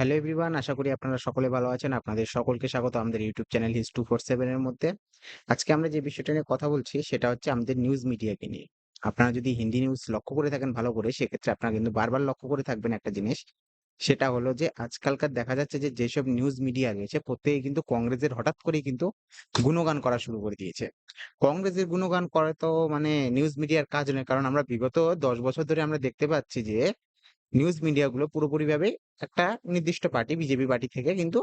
Hello everyone আশা করি আপনারা সকলে ভালো আছেন। আপনাদের সকলকে স্বাগত আমাদের ইউটিউব চ্যানেল হিস টু ফোর সেভেন এর মধ্যে। আজকে আমরা যে বিষয়টা নিয়ে কথা বলছি, সেটা হচ্ছে আমাদের নিউজ মিডিয়াকে নিয়ে। আপনারা যদি হিন্দি নিউজ লক্ষ্য করে থাকেন ভালো করে, সেক্ষেত্রে আপনারা কিন্তু বারবার লক্ষ্য করে থাকবেন একটা জিনিস। সেটা হলো যে, আজকালকার দেখা যাচ্ছে যে, যেসব নিউজ মিডিয়া রয়েছে প্রত্যেকে কিন্তু কংগ্রেসের হঠাৎ করেই কিন্তু গুণগান করা শুরু করে দিয়েছে। কংগ্রেসের গুণগান করা তো মানে নিউজ মিডিয়ার কাজ নয়, কারণ আমরা বিগত দশ বছর ধরে আমরা দেখতে পাচ্ছি যে নিউজ মিডিয়াগুলো পুরোপুরিভাবে একটা নির্দিষ্ট পার্টি বিজেপি পার্টি থেকে কিন্তু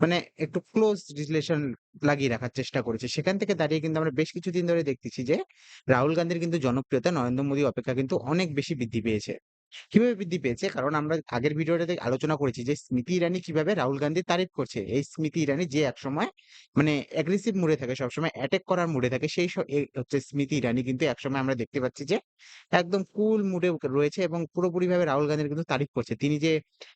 মানে একটু ক্লোজ রিলেশন লাগিয়ে রাখার চেষ্টা করেছে। সেখান থেকে দাঁড়িয়ে কিন্তু আমরা বেশ কিছুদিন ধরে দেখতেছি যে, রাহুল গান্ধীর কিন্তু জনপ্রিয়তা নরেন্দ্র মোদী অপেক্ষা কিন্তু অনেক বেশি বৃদ্ধি পেয়েছে। কীভাবে বৃদ্ধি পেয়েছে? কারণ আমরা আগের ভিডিওটাতে আলোচনা করেছি যে স্মৃতি ইরানি কীভাবে রাহুল গান্ধী তারিফ করছে। এই স্মৃতি ইরানি যে একসময় মানে অ্যাগ্রেসিভ মুডে থাকে, সবসময় অ্যাটাক করার মুডে থাকে, সেই হচ্ছে স্মৃতি ইরানি কিন্তু একসময় আমরা দেখতে পাচ্ছি যে একদম কুল মুডে রয়েছে এবং পুরোপুরি ভাবে রাহুল গান্ধীর কিন্তু তারিফ করছে। তিনি যে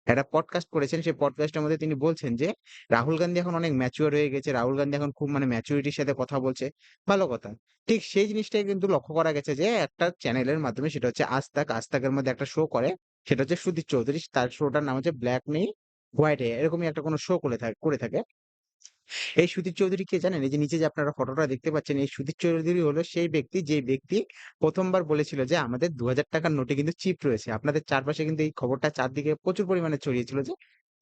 একটা পডকাস্ট করেছেন, সেই পডকাস্টের মধ্যে তিনি বলছেন যে রাহুল গান্ধী এখন অনেক ম্যাচিওর হয়ে গেছে, রাহুল গান্ধী এখন খুব মানে ম্যাচুরিটির সাথে কথা বলছে, ভালো কথা। ঠিক সেই জিনিসটাই কিন্তু লক্ষ্য করা গেছে যে একটা চ্যানেলের মাধ্যমে সেটা হচ্ছে আজ তাক, আজ তাকের মধ্যে একটা শো করে সেটা হচ্ছে সুদীপ চৌধুরী তার শোটার নাম হচ্ছে ব্ল্যাক নেই হোয়াইট এরকমই একটা কোনো শো করে থাকে করে থাকে এই সুধীর চৌধুরী কে জানেন? এই যে নিচে যে আপনারা ফটোটা দেখতে পাচ্ছেন, এই সুধীর চৌধুরী হলো সেই ব্যক্তি যে ব্যক্তি প্রথমবার বলেছিল যে আমাদের ৳২,০০০ নোটে কিন্তু চিপ রয়েছে। আপনাদের চারপাশে কিন্তু এই খবরটা চারদিকে প্রচুর পরিমাণে ছড়িয়েছিল যে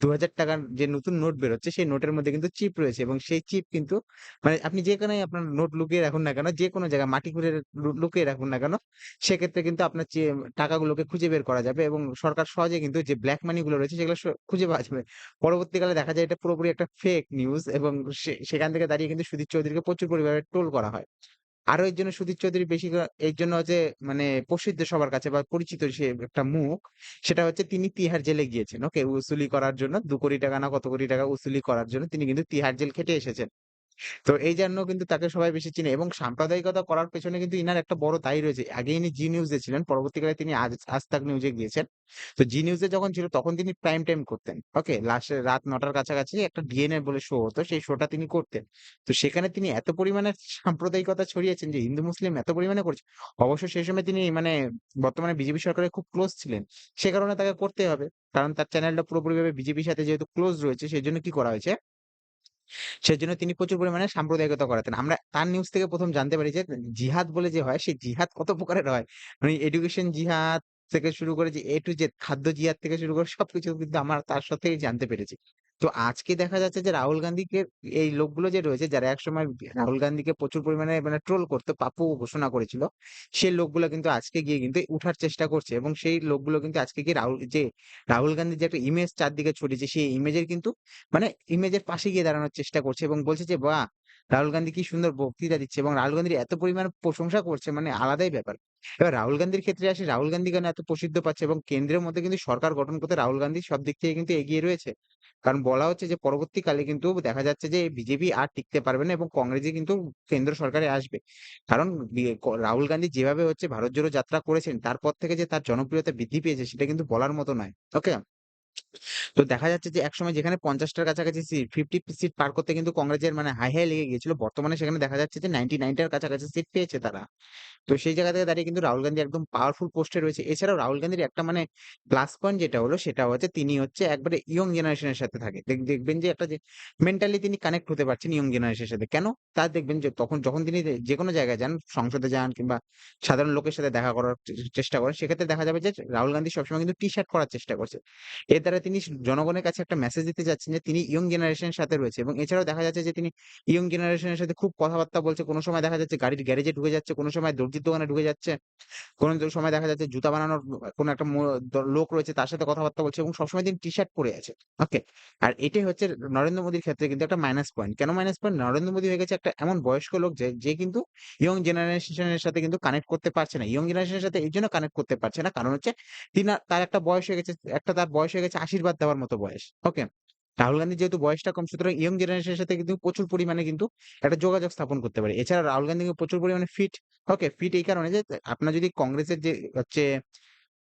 ৳২,০০০ যে নতুন নোট বেরোচ্ছে সেই নোটের মধ্যে কিন্তু চিপ রয়েছে এবং সেই চিপ কিন্তু মানে আপনি যেখানেই আপনার নোট লুকিয়ে রাখুন না কেন, যে কোনো জায়গায় মাটি খুঁড়ে লুকিয়ে রাখুন না কেন, সেক্ষেত্রে কিন্তু আপনার টাকাগুলোকে খুঁজে বের করা যাবে এবং সরকার সহজে কিন্তু যে ব্ল্যাক মানি গুলো রয়েছে সেগুলো খুঁজে পাওয়া যাবে। পরবর্তীকালে দেখা যায় এটা পুরোপুরি একটা ফেক নিউজ এবং সেখান থেকে দাঁড়িয়ে কিন্তু সুধীর চৌধুরীকে প্রচুর পরিমাণে ট্রোল করা হয়। আরও এর জন্য সুধীর চৌধুরী বেশি এর জন্য যে মানে প্রসিদ্ধ সবার কাছে বা পরিচিত সে একটা মুখ। সেটা হচ্ছে তিনি তিহার জেলে গিয়েছেন। ওকে? উসুলি করার জন্য দু কোটি টাকা না কত কোটি টাকা উসুলি করার জন্য তিনি কিন্তু তিহার জেল খেটে এসেছেন। তো এই জন্য কিন্তু তাকে সবাই বেশি চিনে এবং সাম্প্রদায়িকতা করার পেছনে কিন্তু ইনার একটা বড় দায়ী রয়েছে। আগে ইনি জি নিউজে ছিলেন। পরবর্তীকালে তিনি আজ তাক নিউজে গিয়েছেন। তো জি নিউজে যখন ছিল তখন তিনি প্রাইম টাইম করতেন। ওকে? লাস্টে রাত নটার কাছাকাছি একটা ডিএনএ বলে শো হতো। সেই শোটা তিনি করতেন। তো সেখানে তিনি এত পরিমাণে সাম্প্রদায়িকতা ছড়িয়েছেন যে হিন্দু, মুসলিম এত পরিমাণে করছে। অবশ্য সেই সময় তিনি মানে বর্তমানে বিজেপি সরকারের খুব ক্লোজ ছিলেন। সে কারণে তাকে করতেই হবে। কারণ তার চ্যানেলটা পুরোপুরিভাবে বিজেপির সাথে যেহেতু ক্লোজ রয়েছে, সেই জন্য কি করা হয়েছে সেজন্য তিনি প্রচুর পরিমাণে সাম্প্রদায়িকতা করাতেন। আমরা তার নিউজ থেকে প্রথম জানতে পারি যে জিহাদ বলে যে হয়, সেই জিহাদ কত প্রকারের হয়। মানে এডুকেশন জিহাদ থেকে শুরু করে যে এ টু জেড খাদ্য জিহাদ থেকে শুরু করে সবকিছু কিন্তু আমার তার সাথেই জানতে পেরেছি। তো আজকে দেখা যাচ্ছে যে রাহুল গান্ধীকে এই লোকগুলো যে রয়েছে যারা একসময় রাহুল গান্ধীকে প্রচুর পরিমাণে মানে ট্রোল করত, পাপু ঘোষণা করেছিল। সেই লোকগুলো কিন্তু আজকে গিয়ে কিন্তু উঠার চেষ্টা করছে এবং সেই লোকগুলো কিন্তু আজকে গিয়ে রাহুল যে রাহুল গান্ধীর যে একটা ইমেজ চারদিকে ছড়িয়েছে সেই ইমেজের কিন্তু মানে ইমেজের পাশে গিয়ে দাঁড়ানোর চেষ্টা করছে এবং বলছে যে, "বাহ! রাহুল গান্ধী কি সুন্দর বক্তৃতা দিচ্ছে" এবং রাহুল গান্ধীর এত পরিমাণ প্রশংসা করছে মানে আলাদাই ব্যাপার। এবার রাহুল গান্ধীর ক্ষেত্রে আসে রাহুল গান্ধী কেন এত প্রসিদ্ধ পাচ্ছে এবং কেন্দ্রের মধ্যে কিন্তু সরকার গঠন করতে রাহুল গান্ধী সব দিক থেকে কিন্তু এগিয়ে রয়েছে। কারণ বলা হচ্ছে যে, পরবর্তীকালে কিন্তু দেখা যাচ্ছে যে, বিজেপি আর টিকতে পারবে না এবং কংগ্রেসই কিন্তু কেন্দ্র সরকারে আসবে। কারণ রাহুল গান্ধী যেভাবে হচ্ছে ভারত জোড়ো যাত্রা করেছেন, তারপর থেকে যে তার জনপ্রিয়তা বৃদ্ধি পেয়েছে, সেটা কিন্তু বলার মতো নয়। ওকে? তো দেখা যাচ্ছে যে একসময় যেখানে ৫০ টার কাছাকাছি সিট ৫০ সিট পার করতে কিন্তু কংগ্রেসের মানে হাই, হাই লেগে গিয়েছিল। বর্তমানে সেখানে দেখা যাচ্ছে যে ৯৯ টার কাছাকাছি সিট পেয়েছে তারা। তো সেই জায়গা থেকে দাঁড়িয়ে কিন্তু রাহুল গান্ধী একদম পাওয়ারফুল পোস্টে রয়েছে। এছাড়াও রাহুল গান্ধীর একটা মানে প্লাস পয়েন্ট যেটা হলো সেটা হচ্ছে তিনি হচ্ছে একবারে ইয়ং জেনারেশন এর সাথে থাকে। দেখবেন যে একটা যে মেন্টালি তিনি কানেক্ট হতে পারছেন ইয়ং জেনারেশন এর সাথে। কেন? তা দেখবেন যে তখন যখন তিনি যে যেকোনো জায়গায় যান, সংসদে যান কিংবা সাধারণ লোকের সাথে দেখা করার চেষ্টা করেন, সেক্ষেত্রে দেখা যাবে যে রাহুল গান্ধী সবসময় কিন্তু টি-শার্ট করার চেষ্টা করছে। এর দ্বারা তিনি জনগণের কাছে একটা মেসেজ দিতে চাচ্ছেন যে তিনি ইয়ং জেনারেশন এর সাথে রয়েছে এবং এছাড়াও দেখা যাচ্ছে যে তিনি ইয়ং জেনারেশন এর সাথে খুব কথাবার্তা বলছে। কোনো সময় দেখা যাচ্ছে গাড়ির গ্যারেজে ঢুকে যাচ্ছে, কোন সময় দর্জির দোকানে ঢুকে যাচ্ছে। কোন সময় দেখা যাচ্ছে জুতা বানানোর কোন একটা লোক রয়েছে তার সাথে কথাবার্তা বলছে এবং সবসময় তিনি টি-শার্ট পরে আছে। ওকে? আর এটাই হচ্ছে নরেন্দ্র মোদির ক্ষেত্রে কিন্তু একটা মাইনাস পয়েন্ট। কেন মাইনাস পয়েন্ট? নরেন্দ্র মোদি হয়ে গেছে একটা এমন বয়স্ক লোক যে, যে কিন্তু ইয়ং জেনারেশন এর সাথে কিন্তু কানেক্ট করতে পারছে না। ইয়ং জেনারেশন এর সাথে এইজন্য কানেক্ট করতে পারছে না। কারণ হচ্ছে তিনি তার একটা বয়স হয়ে গেছে, একটা তার বয়স হয়ে গেছে আশীর্বাদ দেওয়ার মতো বয়স। ওকে? রাহুল গান্ধীর যেহেতু বয়সটা কম সুতরাং ইয়ং জেনারেশন এর সাথে কিন্তু প্রচুর পরিমাণে কিন্তু একটা যোগাযোগ স্থাপন করতে পারে। এছাড়া রাহুল গান্ধী প্রচুর পরিমাণে ফিট। ওকে? ফিট এই কারণে যে আপনার যদি কংগ্রেসের যে হচ্ছে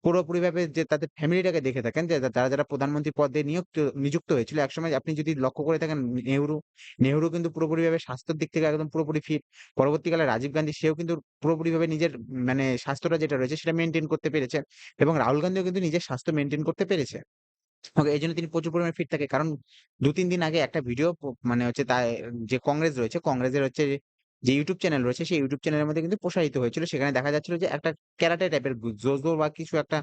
পুরোপুরিভাবে যে তাদের ফ্যামিলিটাকে দেখে থাকেন যে যারা, যারা প্রধানমন্ত্রী পদে নিয়োক্ত নিযুক্ত হয়েছিল একসময় আপনি যদি লক্ষ্য করে থাকেন নেহরু, নেহরু কিন্তু পুরোপুরিভাবে স্বাস্থ্যের দিক থেকে একদম পুরোপুরি ফিট। পরবর্তীকালে রাজীব গান্ধী সেও কিন্তু পুরোপুরিভাবে নিজের মানে স্বাস্থ্যটা যেটা রয়েছে সেটা মেনটেন করতে পেরেছেন এবং রাহুল গান্ধীও কিন্তু নিজের স্বাস্থ্য মেনটেন করতে পেরেছে। ওকে এইজন্য তিনি প্রচুর পরিমাণে ফিট থাকে। কারণ ২-৩ দিন আগে একটা ভিডিও মানে হচ্ছে তার যে কংগ্রেস রয়েছে, কংগ্রেসের হচ্ছে যে ইউটিউব চ্যানেল রয়েছে, সেই ইউটিউব চ্যানেলের মধ্যে কিন্তু প্রসারিত হয়েছিল। সেখানে দেখা যাচ্ছিল যে একটা ক্যারাটে টাইপের জো-জো বা কিছু একটা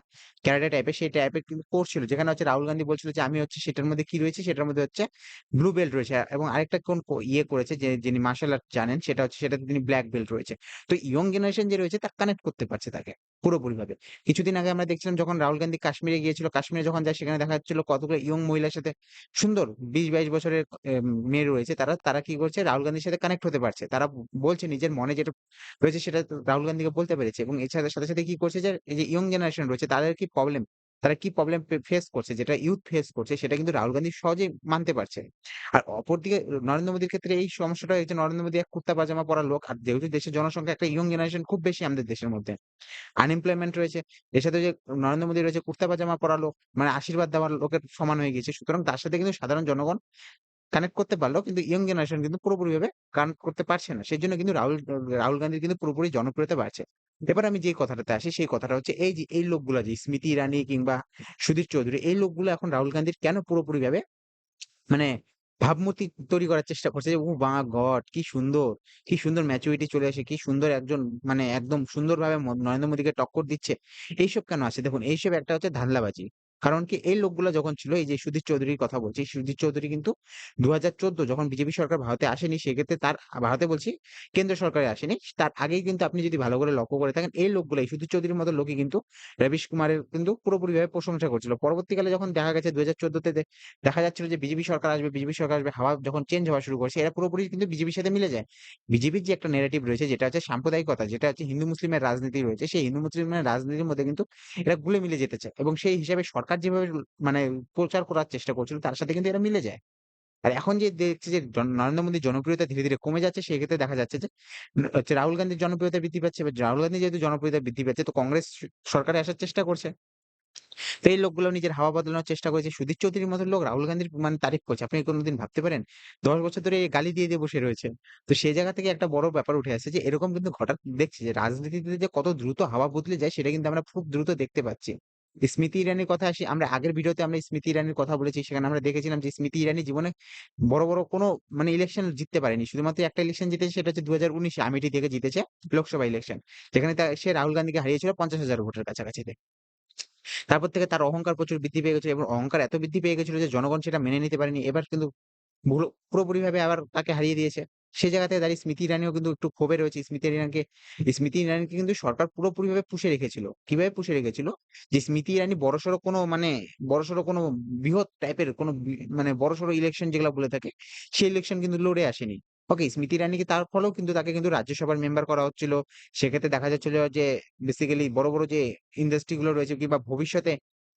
ক্যারাটে টাইপের সেই টাইপের কিন্তু করছিল। যেখানে হচ্ছে রাহুল গান্ধী বলছিল যে, "আমি হচ্ছে সেটার মধ্যে কি রয়েছে? সেটার মধ্যে হচ্ছে ব্লু বেল্ট রয়েছে।" এবং আরেকটা কোন ইয়ে করেছে যে যিনি মার্শাল আর্ট জানেন সেটা হচ্ছে সেটাতে তিনি ব্ল্যাক বেল্ট রয়েছে। তো ইয়ং জেনারেশন যে রয়েছে তা কানেক্ট করতে পারছে তাকে পুরোপুরিভাবে। কিছুদিন আগে আমরা দেখছিলাম যখন রাহুল গান্ধী কাশ্মীরে গিয়েছিল, কাশ্মীরে যখন যায় সেখানে দেখা যাচ্ছিল কতগুলো ইয়ং মহিলার সাথে সুন্দর বিশ বাইশ বছরের মেয়ে রয়েছে তারা, তারা কি করছে রাহুল গান্ধীর সাথে কানেক্ট হতে পারছে। তারা বলছে নিজের মনে যেটা রয়েছে সেটা রাহুল গান্ধীকে বলতে পেরেছে এবং এছাড়া সাথে, সাথে কি করছে যে এই যে ইয়ং জেনারেশন রয়েছে তাদের কি প্রবলেম, তারা কি প্রবলেম ফেস করছে যেটা ইউথ ফেস করছে সেটা কিন্তু রাহুল গান্ধী সহজেই মানতে পারছে। আর অপরদিকে নরেন্দ্র মোদীর ক্ষেত্রে এই সমস্যাটা হয়েছে নরেন্দ্র মোদী এক কুর্তা পাজামা পরা লোক। আর যেহেতু দেশের জনসংখ্যা একটা ইয়ং জেনারেশন খুব বেশি আমাদের দেশের মধ্যে। আনএমপ্লয়মেন্ট রয়েছে। এর সাথে যে নরেন্দ্র মোদী রয়েছে কুর্তা পাজামা পরা লোক, মানে আশীর্বাদ দেওয়ার লোকের সমান হয়ে গেছে সুতরাং তার সাথে কিন্তু সাধারণ জনগণ কানেক্ট করতে পারল কিন্তু ইয়ং জেনারেশন কিন্তু পুরোপুরি ভাবে কানেক্ট করতে পারছে না। সেই জন্য কিন্তু রাহুল রাহুল গান্ধীর কিন্তু পুরোপুরি জনপ্রিয়তা বাড়ছে। এবার আমি যে কথাটাতে আসি সেই কথাটা হচ্ছে এই যে এই লোকগুলো যে স্মৃতি ইরানি কিংবা সুধীর চৌধুরী এই লোকগুলো এখন রাহুল গান্ধীর কেন পুরোপুরি ভাবে মানে ভাবমূর্তি তৈরি করার চেষ্টা করছে যে, "ও বা গড! কি সুন্দর! কি সুন্দর ম্যাচুরিটি চলে আসে, কি সুন্দর একজন মানে একদম সুন্দরভাবে নরেন্দ্র মোদীকে টক্কর দিচ্ছে।" এইসব কেন আছে দেখুন এইসব একটা হচ্ছে ধান্দাবাজি। কারণ কি এই লোকগুলা যখন ছিল এই যে সুধীর চৌধুরীর কথা বলছি, সুধীর চৌধুরী কিন্তু ২০১৪ যখন বিজেপি সরকার ভারতে আসেনি সেক্ষেত্রে তার ভারতে বলছি কেন্দ্র সরকারে আসেনি। তার আগেই কিন্তু আপনি যদি ভালো করে লক্ষ্য করে থাকেন এই লোকগুলাই সুধীর চৌধুরীর মতো লোকই কিন্তু রবিশ কুমারের কিন্তু পুরোপুরিভাবে প্রশংসা করছিল। পরবর্তীকালে যখন দেখা গেছে ২০১৪ তে দে দেখা যাচ্ছিল যে বিজেপি সরকার আসবে, বিজেপি সরকার আসবে, হাওয়া যখন চেঞ্জ হওয়া শুরু করছে এরা পুরোপুরি কিন্তু বিজেপির সাথে মিলে যায়। বিজেপির যে একটা ন্যারেটিভ রয়েছে যেটা হচ্ছে সাম্প্রদায়িকতা, যেটা হচ্ছে হিন্দু মুসলিমের রাজনীতি রয়েছে, সেই হিন্দু মুসলিমের রাজনীতির মধ্যে কিন্তু এরা গুলে মিলে যেতে চায় এবং সেই হিসাবে সরকার যেভাবে মানে প্রচার করার চেষ্টা করছিল তার সাথে কিন্তু এরা মিলে যায়। আর এখন যে দেখছি যে নরেন্দ্র মোদীর জনপ্রিয়তা ধীরে, ধীরে কমে যাচ্ছে সেক্ষেত্রে দেখা যাচ্ছে যে হচ্ছে রাহুল গান্ধীর জনপ্রিয়তা বৃদ্ধি পাচ্ছে। এবার রাহুল গান্ধী যেহেতু জনপ্রিয়তা বৃদ্ধি পাচ্ছে তো কংগ্রেস সরকারে আসার চেষ্টা করছে। তো এই লোকগুলো নিজের হাওয়া বদলানোর চেষ্টা করেছে। সুধীর চৌধুরীর মতো লোক রাহুল গান্ধীর মানে তারিফ করছে। আপনি কোনদিন ভাবতে পারেন? ১০ বছর ধরে গালি দিয়ে, দিয়ে বসে রয়েছে। তো সেই জায়গা থেকে একটা বড় ব্যাপার উঠে আসছে যে এরকম কিন্তু হঠাৎ দেখছি যে রাজনীতিতে যে কত দ্রুত হাওয়া বদলে যায় সেটা কিন্তু আমরা খুব দ্রুত দেখতে পাচ্ছি। স্মৃতি ইরানির কথা আসি, আমরা আগের ভিডিওতে আমরা স্মৃতি ইরানির কথা বলেছি। সেখানে আমরা দেখেছিলাম যে স্মৃতি ইরানি জীবনে বড়, বড় কোনো মানে ইলেকশন জিততে পারেনি। শুধুমাত্র একটা ইলেকশন জিতেছে সেটা হচ্ছে দু হাজার উনিশে আমেঠি থেকে জিতেছে লোকসভা ইলেকশন। যেখানে সে রাহুল গান্ধীকে হারিয়েছিল ৫০,০০০ ভোটের কাছাকাছিতে। তারপর থেকে তার অহংকার প্রচুর বৃদ্ধি পেয়ে গেছিল এবং অহংকার এত বৃদ্ধি পেয়ে গেছিল যে জনগণ সেটা মেনে নিতে পারেনি। এবার কিন্তু পুরো পুরোপুরিভাবে আবার তাকে হারিয়ে দিয়েছে। সেই জায়গা থেকে দাঁড়িয়ে স্মৃতি ইরানিও কিন্তু একটু ক্ষোভে রয়েছে। স্মৃতি ইরানিকে স্মৃতি ইরানিকে কিন্তু সরকার পুরোপুরিভাবে পুষে রেখেছিল। কীভাবে পুষে রেখেছিল? যে স্মৃতি ইরানি বড়সড় কোনো মানে বড়সড় কোনো বৃহৎ টাইপের কোনো মানে বড়সড় ইলেকশন যেগুলা বলে থাকে, সেই ইলেকশন কিন্তু লড়ে আসেনি। ওকে স্মৃতি ইরানিকে তার ফলেও কিন্তু তাকে কিন্তু রাজ্যসভার মেম্বার করা হচ্ছিল। সেক্ষেত্রে দেখা যাচ্ছিল যে বেসিক্যালি বড়, বড় যে ইন্ডাস্ট্রি গুলো রয়েছে কিংবা ভবিষ্যতে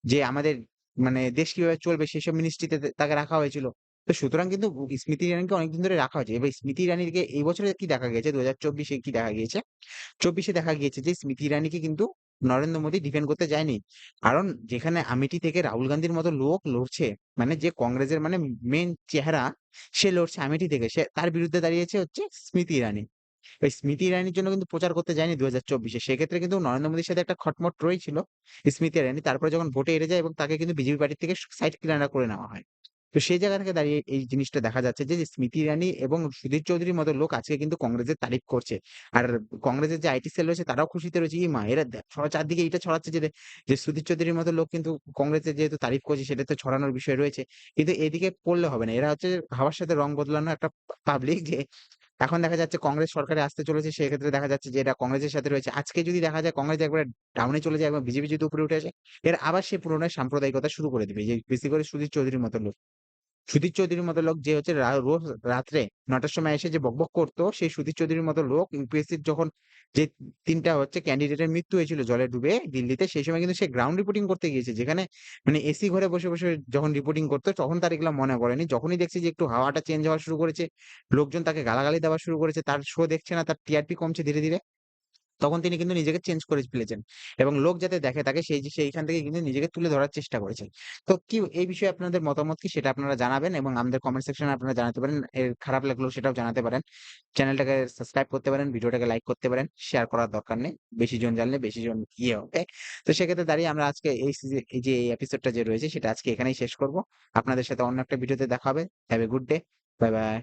যে আমাদের মানে দেশ কীভাবে চলবে সেসব মিনিস্ট্রিতে তাকে রাখা হয়েছিল। তো সুতরাং কিন্তু স্মৃতি ইরানিকে অনেকদিন ধরে রাখা হয়েছে। এবার স্মৃতি ইরানিকে এই বছরে কি দেখা গিয়েছে ২০২৪ চব্বিশে কি দেখা গিয়েছে? চব্বিশে দেখা গিয়েছে যে স্মৃতি ইরানিকে কিন্তু নরেন্দ্র মোদি ডিফেন্ড করতে যায়নি। কারণ যেখানে আমেঠি থেকে রাহুল গান্ধীর মতো লোক লড়ছে, মানে যে কংগ্রেসের মানে মেন চেহারা সে লড়ছে আমেঠি থেকে। সে তার বিরুদ্ধে দাঁড়িয়েছে হচ্ছে স্মৃতি ইরানি। ওই স্মৃতি ইরানির জন্য কিন্তু প্রচার করতে যায়নি ২০২৪ চব্বিশে সেক্ষেত্রে কিন্তু নরেন্দ্র মোদির সাথে একটা খটমট রয়েছিল স্মৃতি ইরানি। তারপরে যখন ভোটে হেরে যায় এবং তাকে কিন্তু বিজেপি পার্টি থেকে সাইড ক্লিয়ার করে নেওয়া হয়। তো সেই জায়গা থেকে দাঁড়িয়ে এই জিনিসটা দেখা যাচ্ছে যে, স্মৃতি ইরানি এবং সুধীর চৌধুরীর মতো লোক আজকে কিন্তু কংগ্রেসের তারিফ করছে। আর কংগ্রেসের যে আইটি সেল রয়েছে তারাও খুশিতে রয়েছে। ইমা! এরা দে চারদিকে এইটা ছড়াচ্ছে যে, যে সুধীর চৌধুরীর মতো লোক কিন্তু কংগ্রেসের যেহেতু তারিফ করছে সেটাতে ছড়ানোর বিষয় রয়েছে। কিন্তু এদিকে পড়লে হবে না। এরা হচ্ছে হাওয়ার সাথে রং বদলানো একটা পাবলিক যে এখন দেখা যাচ্ছে কংগ্রেস সরকারে আসতে চলেছে সেক্ষেত্রে দেখা যাচ্ছে যে এটা কংগ্রেসের সাথে রয়েছে। আজকে যদি দেখা যায় কংগ্রেস একবার ডাউনে চলে যায় এবং বিজেপি যদি উপরে উঠে আসে, এরা আবার সেই পুনরায় সাম্প্রদায়িকতা শুরু করে দিবে। যে বেশি করে সুধীর চৌধুরীর মতো লোক। সুধীর চৌধুরীর মতো লোক যে হচ্ছে রোজ রাত্রে ৯ টার সময় এসে যে বকবক করতো সেই সুধীর চৌধুরীর মতো লোক ইউপিএসসির যখন যে ৩ টা হচ্ছে ক্যান্ডিডেটের মৃত্যু হয়েছিল জলে ডুবে দিল্লিতে, সেই সময় কিন্তু সে গ্রাউন্ড রিপোর্টিং করতে গিয়েছে। যেখানে মানে এসি ঘরে বসে, বসে যখন রিপোর্টিং করতো তখন তার এগুলা মনে পড়েনি। যখনই দেখছে যে একটু হাওয়াটা চেঞ্জ হওয়া শুরু করেছে, লোকজন তাকে গালাগালি দেওয়া শুরু করেছে, তার শো দেখছে না, তার টিআরপি কমছে ধীরে, ধীরে। তখন তিনি কিন্তু নিজেকে চেঞ্জ করে ফেলেছেন এবং লোক যাতে দেখে তাকে সেই সেইখান থেকে কিন্তু নিজেকে তুলে ধরার চেষ্টা করেছেন। তো কি এই বিষয়ে আপনাদের মতামত কি সেটা আপনারা জানাবেন এবং আমাদের কমেন্ট সেকশনে আপনারা জানাতে পারেন। এর খারাপ লাগলেও সেটাও জানাতে পারেন। চ্যানেলটাকে সাবস্ক্রাইব করতে পারেন, ভিডিওটাকে লাইক করতে পারেন, শেয়ার করার দরকার নেই। বেশি জন জানলে বেশি জন ইয়ে হবে। তো সেক্ষেত্রে দাঁড়িয়ে আমরা আজকে এই যে এই এপিসোডটা যে রয়েছে সেটা আজকে এখানেই শেষ করব। আপনাদের সাথে অন্য একটা ভিডিওতে দেখা হবে। Have a good day. Bye, bye.